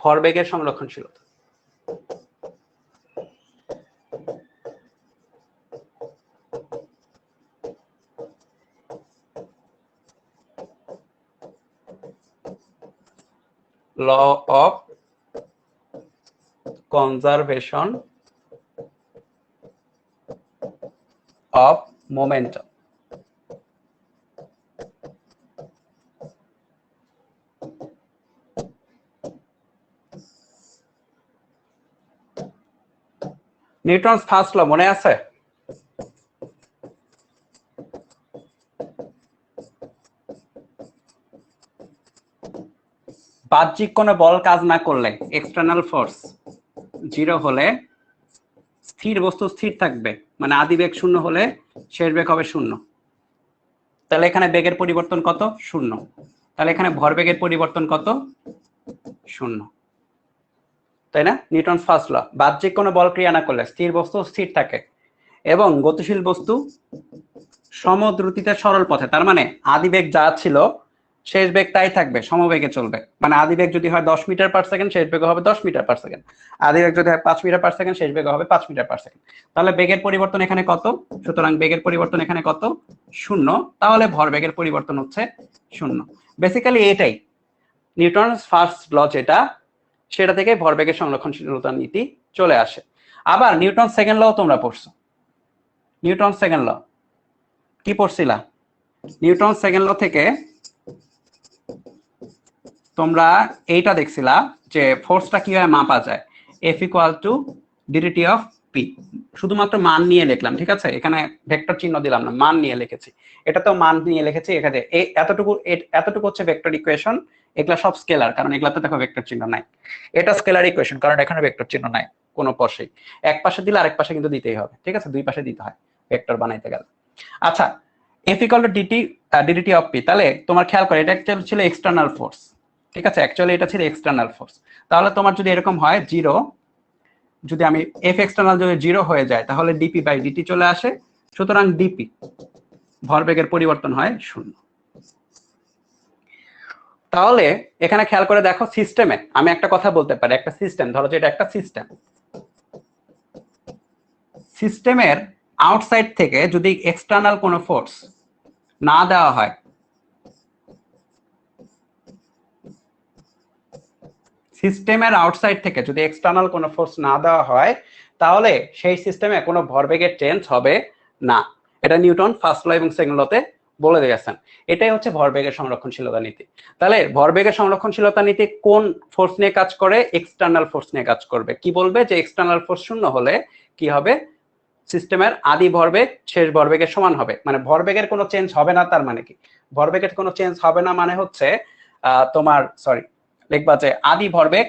ভরবেগের সংরক্ষণশীলতা। Law of conservation of momentum. Newton's first law, মনে আছে? বাহ্যিক কোনো বল কাজ না করলে এক্সটার্নাল ফোর্স জিরো হলে স্থির বস্তু স্থির থাকবে। মানে আদি বেগ শূন্য হলে শেষ বেগ হবে শূন্য। তাহলে এখানে বেগের পরিবর্তন কত? শূন্য। তাহলে এখানে ভরবেগের পরিবর্তন কত? শূন্য। তাই না? নিউটন ফার্স্ট ল, বাহ্যিক কোনো বল ক্রিয়া না করলে স্থির বস্তু স্থির থাকে এবং গতিশীল বস্তু সমদ্রুতিতে সরল পথে, তার মানে আদিবেগ যা ছিল শেষ বেগ তাই থাকবে, সমবেগে চলবে। মানে আদিবেগ যদি হয় দশ মিটার পার সেকেন্ড শেষ বেগ হবে দশ মিটার পার সেকেন্ড আদিবেগ যদি হয় পাঁচ মিটার পার সেকেন্ড শেষ বেগ হবে পাঁচ মিটার পার সেকেন্ড তাহলে বেগের পরিবর্তন এখানে কত? সুতরাং বেগের পরিবর্তন এখানে কত? শূন্য। তাহলে ভরবেগের পরিবর্তন হচ্ছে শূন্য। বেসিক্যালি এটাই। নিউটন ফার্স্ট ল যেটা সেটা থেকে ভরবেগের সংরক্ষণশীলতার নীতি চলে আসে। আবার নিউটন সেকেন্ড ল তোমরা পড়ছো। Newton second law. কি পড়ছিলা? নিউটন সেকেন্ড ল থেকে তোমরা এইটা দেখছিলা যে ফোর্সটা কীভাবে মাপা যায়। F equal to D D T of P শুধুমাত্র মান নিয়ে লিখলাম, ঠিক আছে? এখানে ভেক্টর চিহ্ন দিলাম না, মান নিয়ে লিখেছি। এটা তো মান নিয়ে লিখেছি, এখানে এতটুকু এতটুকু হচ্ছে ভেক্টর ইকুয়েশন এগুলা সব স্কেলার কারণ এগুলাতে দেখো ভেক্টর চিহ্ন নাই। এটা স্কেলার ইকুয়েশন কারণ এখানে ভেক্টর চিহ্ন নাই, কোনো পাশেই এক পাশে দিলে আরেক পাশে কিন্তু দিতেই হবে, ঠিক আছে? দুই পাশে দিতে হয় ভেক্টর বানাইতে গেলে। আচ্ছা F equal to D T D D T of P তাহলে তোমার খেয়াল করে, এটা একটা ছিল এক্সটার্নাল ফোর্স ঠিক আছে? অ্যাকচুয়ালি এটা ছিল এক্সটার্নাল ফোর্স তাহলে তোমার যদি এরকম হয় জিরো যদি আমি এফ এক্সটার্নাল যদি জিরো হয়ে যায়, তাহলে ডিপি বাই ডিটি চলে আসে, সুতরাং ডিপি ভরবেগের পরিবর্তন হয় শূন্য। তাহলে এখানে খেয়াল করে দেখো সিস্টেমে আমি একটা কথা বলতে পারি, একটা সিস্টেম ধরো যে এটা একটা সিস্টেম সিস্টেমের আউটসাইড থেকে যদি এক্সটার্নাল কোনো ফোর্স না দেওয়া হয় সিস্টেমের আউটসাইড থেকে যদি এক্সটার্নাল কোনো ফোর্স না দেওয়া হয়, তাহলে সেই সিস্টেমে কোনো ভরবেগের চেঞ্জ হবে না। এটা নিউটন, ফার্স্ট ল এবং সেকেন্ড লতে বলে দিয়েছেন এটাই হচ্ছে ভরবেগের সংরক্ষণশীলতা নীতি। তাহলে ভরবেগের সংরক্ষণশীলতা নীতি কোন ফোর্স নিয়ে কাজ করে? এক্সটার্নাল ফোর্স নিয়ে কাজ করবে। কি বলবে? যে এক্সটার্নাল ফোর্স শূন্য হলে কি হবে? সিস্টেমের আদি ভরবেগ শেষ ভরবেগের সমান হবে। মানে ভরবেগের কোনো চেঞ্জ হবে না, তার মানে কি? ভরবেগের কোনো চেঞ্জ হবে না মানে হচ্ছে তোমার সরি লিখবা যে আদি ভরবেগ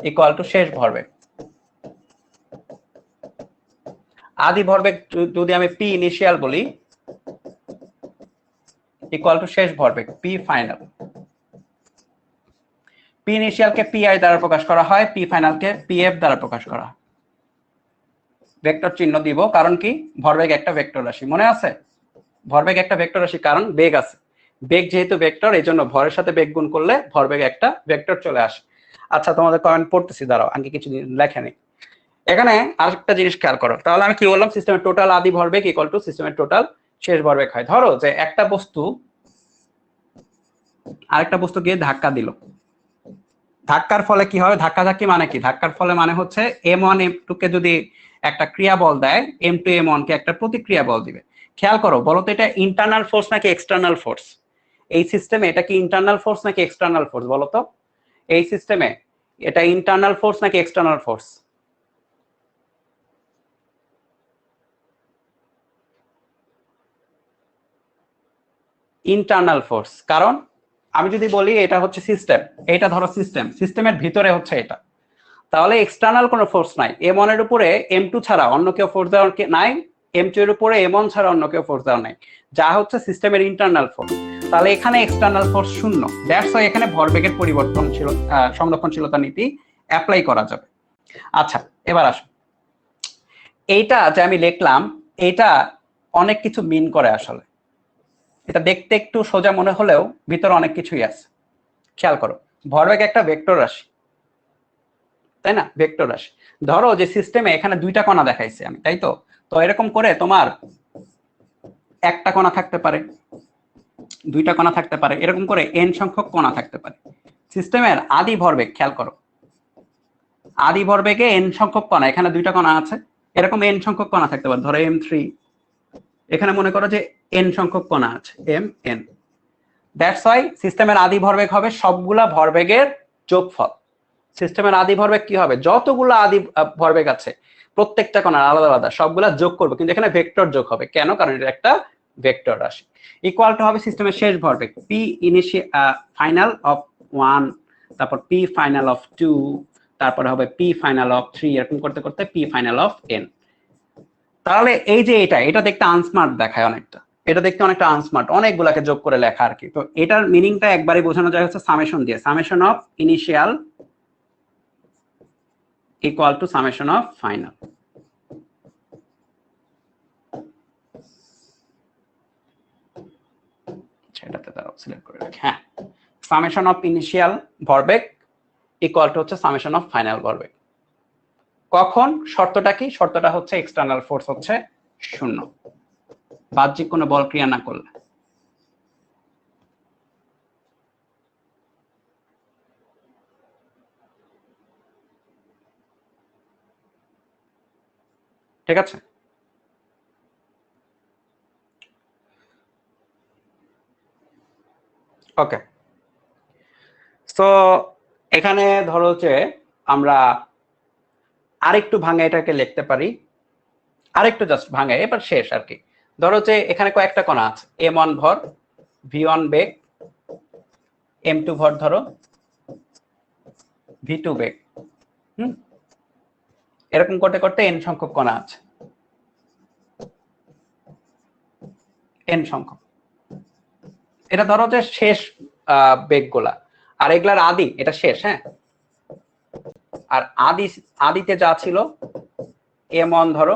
ইকুয়াল টু শেষ ভরবেগ। আদি ভরবেগ যদি আমি পি ইনিশিয়াল বলি ইকুয়াল টু শেষ ভরবেগ পি ফাইনাল পি ইনিশিয়ালকে পি আই দ্বারা প্রকাশ করা হয় পি ফাইনালকে পি এফ দ্বারা প্রকাশ করা হয়। ভেক্টর চিহ্ন দিব, কারণ কি? ভরবেগ একটা ভেক্টর রাশি, মনে আছে? ভরবেগ একটা ভেক্টর রাশি, কারণ বেগ আছে। বেগ যেহেতু ভেক্টর এই জন্য ভরের সাথে বেগ গুণ করলে ভরবেগ একটা ভেক্টর চলে আসে। আচ্ছা তোমাদের কমেন্ট পড়তেছি, দাঁড়াও, আগে কিছু লেখে নেই। এখানে আরেকটা জিনিস খেয়াল করো। তাহলে আমি কি বললাম? সিস্টেমের টোটাল আদি ভরবেগ ইকুয়াল টু সিস্টেমের টোটাল শেষ ভরবেগ হয়। ধরো যে একটা বস্তু আরেকটা বস্তু গিয়ে ধাক্কা দিল। ধাক্কার ফলে কি হবে ধাক্কা ধাক্কি মানে কি? ধাক্কার ফলে মানে হচ্ছে এম ওয়ান এম টু কে যদি একটা ক্রিয়া বল দেয় এম টু এম ওয়ান কে একটা প্রতিক্রিয়া বল দিবে। খেয়াল করো, বলো তো এটা ইন্টারনাল ফোর্স নাকি এক্সটার্নাল ফোর্স এই সিস্টেমে এটা কি ইন্টারনাল ফোর্স নাকি এক্সটার্নাল ফোর্স বলো তো। এই সিস্টেমে এটা ইন্টারনাল ফোর্স নাকি এক্সটার্নাল ফোর্স ইন্টারনাল ফোর্স কারণ আমি যদি বলি এটা হচ্ছে সিস্টেম এটা ধরো সিস্টেম সিস্টেমের ভিতরে হচ্ছে এটা। তাহলে এক্সটার্নাল কোনো ফোর্স নাই। এম এর উপরে এম টু ছাড়া অন্য কেউ ফোর্স দেওয়ার নাই। এম টু এর উপরে এম ওয়ান ছাড়া অন্য কেউ ফোর্স দেওয়া নাই। যা হচ্ছে সিস্টেমের ইন্টারনাল ফোর্স তাহলে এখানে এক্সটার্নাল ফোর্স শূন্য। দ্যাটস ওয়াই এখানে ভরবেগের পরিবর্তনশীল সংরক্ষণশীলতা নীতি অ্যাপ্লাই করা যাবে। আচ্ছা এবার আসো। এইটা যে আমি লিখলাম এটা অনেক কিছু মিন করে আসলে। এটা দেখতে একটু সোজা মনে হলেও ভিতরে অনেক কিছুই আছে। খেয়াল করো, ভরবেগ একটা ভেক্টর রাশি, তাই না? ভেক্টর রাশি। ধরো যে সিস্টেমে এখানে দুইটা কণা দেখাইছে আমি, তাই তো? তো এরকম করে তোমার একটা কণা থাকতে পারে, দুইটা কণা থাকতে পারে, এরকম করে এন সংখ্যক কণা থাকতে পারে। সিস্টেমের আদি ভরবেগ, খেয়াল করো, আদি ভরবেগে এন সংখ্যক কণা, এখানে দুইটা কণা আছে, এরকম এন সংখ্যক কণা থাকতে পারে। ধরো এম থ্রি এখানে মনে করো যে এন সংখ্যক কণা আছে এম এন দ্যাটস ওয়াই সিস্টেমের আদি ভরবেগ হবে সবগুলা ভরবেগের যোগফল। সিস্টেমের আদি ভরবেগ কি হবে? যতগুলো আদি ভরবেগ আছে, প্রত্যেকটা কণার আলাদা আলাদা সবগুলা যোগ করবে, কিন্তু এখানে ভেক্টর যোগ হবে। কেন? কারণ এটা একটা ভেক্টর রাশি ইকুয়াল টু হবে সিস্টেমের শেষ ভরবেগ P initial final of one তারপর পি ফাইনাল অফ টু তারপরে হবে পি ফাইনাল অফ থ্রি এরকম করতে করতে পি ফাইনাল অফ এন তাহলে এই যে এটা এটা দেখতে আনস্মার্ট দেখায় অনেকটা। এটা দেখতে অনেকটা আনস্মার্ট অনেকগুলাকে যোগ করে লেখা আর কি। তো এটার মিনিংটা একবারে বোঝানো যায় হচ্ছে সামেশন দিয়ে। Summation of initial equal to summation of final select করে হ্যাঁ। সামেশন অফ ইনিশিয়াল ভরবেগ ইকুয়াল টু হচ্ছে সামেশন অফ ফাইনাল ভরবেগ কখন? শর্তটা কি? শর্তটা হচ্ছে এক্সটার্নাল ফোর্স হচ্ছে শূন্য। বাহ্যিক কোনো বল ক্রিয়া না করলে। ঠিক আছে? ওকে তো এখানে ধরো যে আমরা আরেকটু ভাঙে এটাকে লিখতে পারি। আরেকটু জাস্ট ভাঙে এবার শেষ আর কি। ধরো যে এখানে কয়েকটা কণা আছে। এম ওয়ান ভর, ভি ওয়ান বেগ, এম টু ভর ধরো, ভি টু বেগ। হুম? এরকম করতে করতে এন সংখ্যক কণা আছে। এন সংখ্যক। এটা ধরো যে শেষ বেগগুলা। আর এগুলার আদি, এটা শেষ হ্যাঁ? আর আদি, আদিতে যা ছিল এম ওয়ান ধরো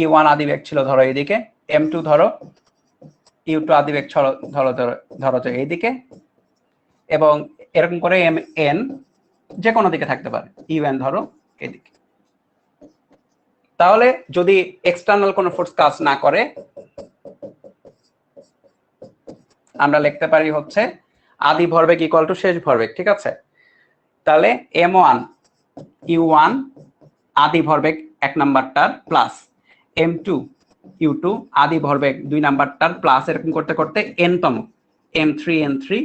ই ওয়ান আদি বেগ ছিল ধরো এইদিকে এম টু ধরো ইউ টু আদি বেগ ধরো ধরো তো এইদিকে, এবং এরকম করে এম এন যে কোনো দিকে থাকতে পারে ইউ এন ধরো এদিকে তাহলে যদি এক্সটার্নাল কোনো ফোর্স কাজ না করে, আমরা লিখতে পারি হচ্ছে, আদি ভরবেগ ইকুয়াল টু শেষ ভরবেগ, ঠিক আছে? তাহলে এম ওয়ান ইউ ওয়ান আদি ভরবেগ এক নাম্বারটার plus M two U two আদি ভরবেগ দুই নাম্বারটার প্লাস এরকম করতে করতে এন তম এম থ্রি এন থ্রি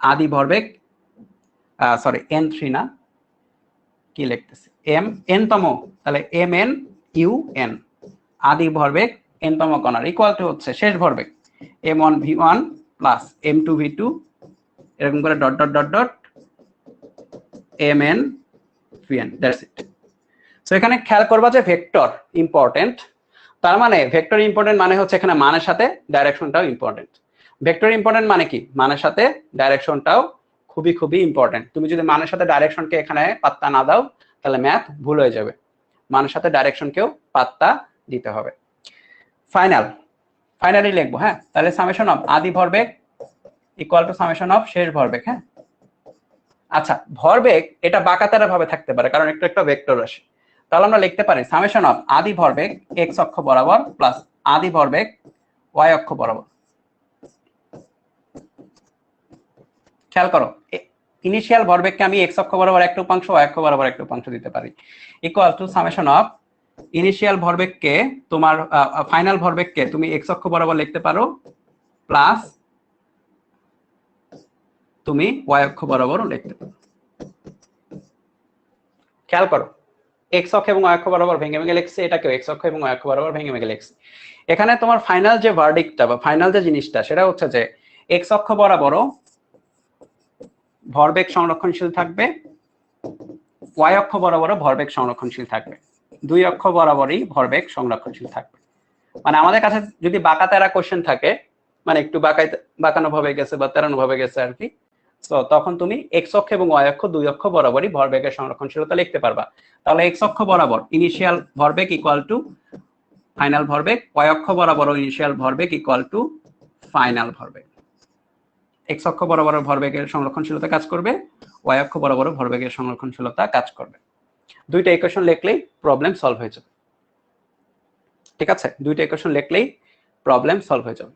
আদি ভরবেগ সরি এন থ্রি না, কি লিখতেছে? এম এন তম তাহলে এম এন ইউ এন আদি ভরবেগ এন তম কণার ইকুয়াল টু হচ্ছে শেষ ভরবেগ। M one V one plus M two V two এরকম করে dot dot dot dot M N V N that's it so এখানে খেয়াল করবা যে ভেক্টর ইম্পর্টেন্ট তার মানে ভেক্টর ইম্পর্টেন্ট মানে হচ্ছে এখানে মানের সাথে ডাইরেকশনটাও ইম্পর্টেন্ট ভেক্টর ইম্পর্টেন্ট মানে কি? মানের সাথে ডাইরেকশনটাও খুবই খুবই ইম্পর্টেন্ট তুমি যদি মানের সাথে ডাইরেকশনকে এখানে পাত্তা না দাও, তাহলে ম্যাথ ভুল হয়ে যাবে। মানের সাথে ডাইরেকশনকেও পাত্তা দিতে হবে। ফাইনাল ফাইনালি লিখব হ্যাঁ? তাহলে সামেশন অফ আদি ভরবেগ ইকুয়াল টু সামেশন অফ শেষ ভরবেগ হ্যাঁ? আচ্ছা ভরবেগ এটা বাঁকাতারা ভাবে থাকতে পারে, কারণ একটু একটা ভেক্টর রাশি তাহলে আমরা লিখতে পারি সামেশন অফ আদি ভরবেগ এক্স অক্ষ বরাবর প্লাস আদি ভরবেগ ওয়াই অক্ষ বরাবর। খেয়াল করো ইনিশিয়াল ভরবেগকে আমি এক্স অক্ষ বরাবর একটা উপাংশ ওয়াই অক্ষ বরাবর একটা উপাংশ দিতে পারি। Equal to summation of initial ভরবেগকে তোমার ফাইনাল ভরবেগকে তুমি এক্স অক্ষ বরাবর লিখতে পারো প্লাস তুমি ওয়াই অক্ষ বরাবরও লিখতে পারো। খেয়াল করো এক্স অক্ষ এবং অক্ষ বরাবর ভেঙে ভেঙে লিখছে এটাকেও এক্স অক্ষ এবং অক্ষ বরাবর ভেঙে ভেঙে লিখছে। এখানে তোমার ফাইনাল যে ভার্ডিকটা বা ফাইনাল যে জিনিসটা, সেটা হচ্ছে যে এক্স অক্ষ বরাবরও ভরবেগ সংরক্ষণশীল থাকবে ওয়াই অক্ষ বরাবরও ভরবেগ সংরক্ষণশীল থাকবে। দুই অক্ষ বরাবরই ভরবেগ সংরক্ষণশীল থাকবে। মানে আমাদের কাছে যদি বাঁকা তেরা কোশ্চেন থাকে মানে একটু বাঁকাই বাঁকানো ভাবে গেছে বা তেরানো ভাবে গেছে আর কি তো তখন তুমি এক্স অক্ষ এবং ওয়াই অক্ষ দুই অক্ষ বরাবরই ভরবেগের সংরক্ষণশীলতা লিখতে পারবা। তাহলে এক্স অক্ষ বরাবর ইনিশিয়াল ভরবেগ ইকুয়াল টু ফাইনাল ভরবেগ ওয়াই অক্ষ বরাবর ইনিশিয়াল ভরবেগ ইকুয়াল টু ফাইনাল ভরবেগ। এক্স অক্ষ বরাবর ভরবেগের সংরক্ষণশীলতা কাজ করবে ওয়াই অক্ষ বরাবর ভরবেগের সংরক্ষণশীলতা কাজ করবে। দুইটা ইকুয়েশন লিখলেই প্রবলেম সলভ হয়ে যাবে। ঠিক আছে? দুইটা ইকুয়েশন লিখলেই প্রবলেম সলভ হয়ে যাবে।